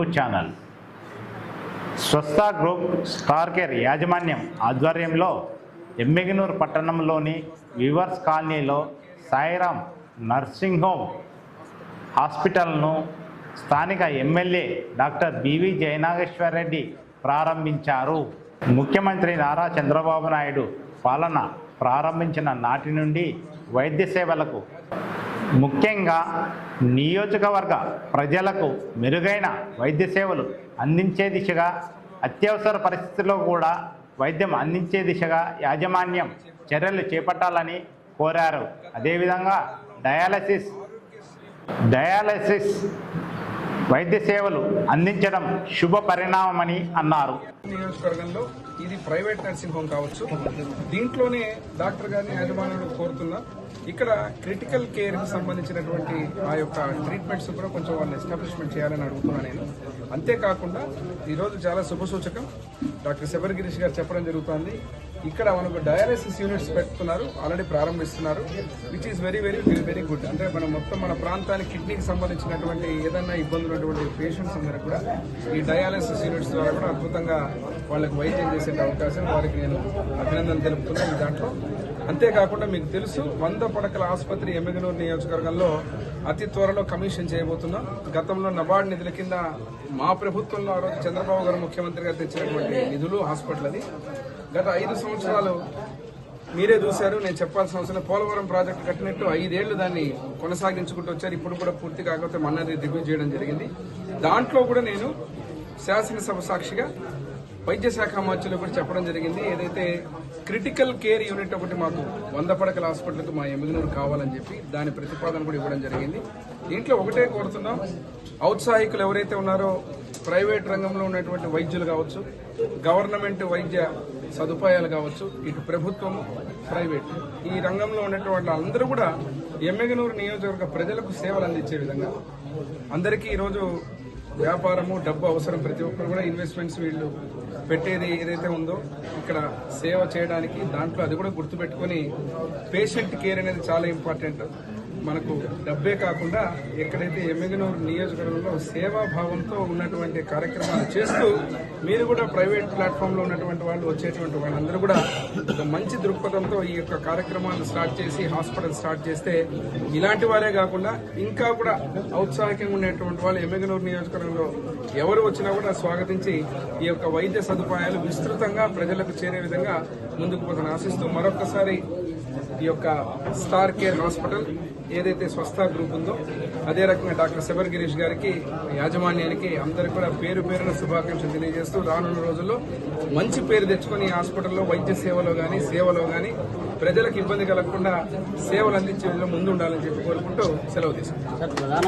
Channel. స్వస్థ group star care యాజమాన్యం ఆధ్వర్యంలో ఎమ్మిగనూరు పట్టణంలోని వివర్స్ కాలనీలో సాయిరామ్ నర్సింగ్ హోమ్ హాస్పిటల్ను స్థానిక ఎమ్మెల్యే డాక్టర్ బివి జయనాగేశ్వరరెడ్డి ప్రారంభించారు. ముఖ్యమంత్రి నారా చంద్రబాబు నాయుడు పాలన ప్రారంభించిన నాటి నుండి వైద్య సేవలకు ముఖ్యంగా నియోజకవర్గ ప్రజలకు మెరుగైన వైద్య సేవలు అందించే దిశగా అత్యవసర పరిస్థితుల్లో కూడా వైద్యం అందించే దిశగా యాజమాన్యం చర్యలు చేపట్టాలని కోరారు. అదేవిధంగా డయాలసిస్ డయాలసిస్ వైద్య సేవలు అందించడం శుభ పరిణామమని అన్నారు. నియోజకవర్గంలో ఇది ప్రైవేట్ నర్సింగ్ హోమ్ కావచ్చు. దీంట్లోనే డాక్టర్ గారిని యాజమాన్యులు కోరుతున్నా. ఇక్కడ క్రిటికల్ కేర్కి సంబంధించినటువంటి ఆ యొక్క ట్రీట్మెంట్స్ కూడా కొంచెం వాళ్ళని ఎస్టాబ్లిష్మెంట్ చేయాలని అడుగుతున్నా నేను. అంతేకాకుండా ఈరోజు చాలా శుభసూచకం డాక్టర్ శబర్ గిరీష్ గారు చెప్పడం జరుగుతుంది. ఇక్కడ మనకు డయాలసిస్ యూనిట్స్ పెడుతున్నారు. Already ప్రారంభిస్తున్నారు. Which is very very very good అంటే మనం మొత్తం మన ప్రాంతానికి కిడ్నీకి సంబంధించినటువంటి ఏదైనా ఇబ్బందులు ఉన్నటువంటి పేషెంట్స్ అందరూ కూడా ఈ డయాలసిస్ యూనిట్స్ ద్వారా కూడా అద్భుతంగా వాళ్ళకి వైద్యం చేసే అవకాశం వారికి నేను అభినందన తెలుపుతున్నాను దాంట్లో. అంతేకాకుండా మీకు తెలుసు వంద పడకల ఆసుపత్రి ఎమ్మెగనూరు నియోజకవర్గంలో అతి త్వరలో కమిషన్ చేయబోతున్నాం. గతంలో నబార్డ్ నిధుల కింద మా ప్రభుత్వంలో ఆ రోజు చంద్రబాబు గారు ముఖ్యమంత్రిగా తెచ్చినటువంటి నిధులు హాస్పిటల్ అది. గత ఐదు సంవత్సరాలు మీరే చూశారు నేను చెప్పాల్సిన అవసరం పోలవరం ప్రాజెక్టు కట్టినట్టు ఐదేళ్ళు దాన్ని కొనసాగించుకుంటూ వచ్చారు. ఇప్పుడు కూడా పూర్తి కాకపోతే మన్నది రివ్యూ చేయడం జరిగింది. దాంట్లో కూడా నేను శాసనసభ సాక్షిగా వైద్య శాఖ మంత్రులు కూడా చెప్పడం జరిగింది. ఏదైతే క్రిటికల్ కేర్ యూనిట్ ఒకటి మాకు వంద పడకల హాస్పిటల్కి మా ఎమ్మిగనూరు కావాలని చెప్పి దాని ప్రతిపాదన కూడా ఇవ్వడం జరిగింది. దీంట్లో ఒకటే కోరుతున్నాం. ఔత్సాహికులు ఎవరైతే ఉన్నారో ప్రైవేట్ రంగంలో ఉన్నటువంటి వైద్యులు కావచ్చు గవర్నమెంట్ వైద్య సదుపాయాలు కావచ్చు ఇటు ప్రభుత్వము ప్రైవేట్. ఈ రంగంలో ఉన్నటువంటి అందరూ కూడా ఎమ్మెగనూరు నియోజకవర్గ ప్రజలకు సేవలు అందించే విధంగా అందరికీ ఈరోజు వ్యాపారము డబ్బు అవసరం ప్రతి ఒక్కరు కూడా ఇన్వెస్ట్మెంట్స్ వీళ్ళు పెట్టేది ఏదైతే ఉందో ఇక్కడ సేవ చేయడానికి దాంట్లో అది కూడా గుర్తుపెట్టుకొని పేషెంట్ కేర్ అనేది చాలా ఇంపార్టెంట్ మనకు డబ్బే కాకుండా ఎక్కడైతే ఎమ్మెగనూరు నియోజకవర్గంలో సేవాభావంతో ఉన్నటువంటి కార్యక్రమాలు చేస్తూ మీరు కూడా ప్రైవేట్ ప్లాట్ఫామ్లో ఉన్నటువంటి వాళ్ళు వచ్చేటువంటి వాళ్ళందరూ కూడా ఒక మంచి దృక్పథంతో ఈ యొక్క కార్యక్రమాలు స్టార్ట్ చేసి హాస్పిటల్ స్టార్ట్ చేస్తే ఇలాంటి వారే కాకుండా ఇంకా కూడా ఔత్సాహికంగా ఉండేటువంటి వాళ్ళు ఎమ్మెగనూరు నియోజకవర్గంలో ఎవరు వచ్చినా కూడా స్వాగతించి ఈ యొక్క వైద్య సదుపాయాలు విస్తృతంగా ప్రజలకు చేరే విధంగా ముందుకు పోతాను ఆశిస్తూ మరొకసారి ఈ యొక్క స్టార్ కేర్ హాస్పిటల్ ఏదైతే స్వస్థ గ్రూప్ ఉందో అదే రకంగా డాక్టర్ శబర్ గిరీష్ గారికి యాజమాన్యానికి అందరికి కూడా పేరు పేరున శుభాకాంక్షలు తెలియజేస్తూ రానున్న రోజుల్లో మంచి పేరు తెచ్చుకొని హాస్పిటల్లో వైద్య సేవలో కానీ సేవలో కానీ ప్రజలకు ఇబ్బంది కలగకుండా సేవలు అందించే ముందు ఉండాలని చెప్పి కోరుకుంటూ సెలవు తీసుకుంటాం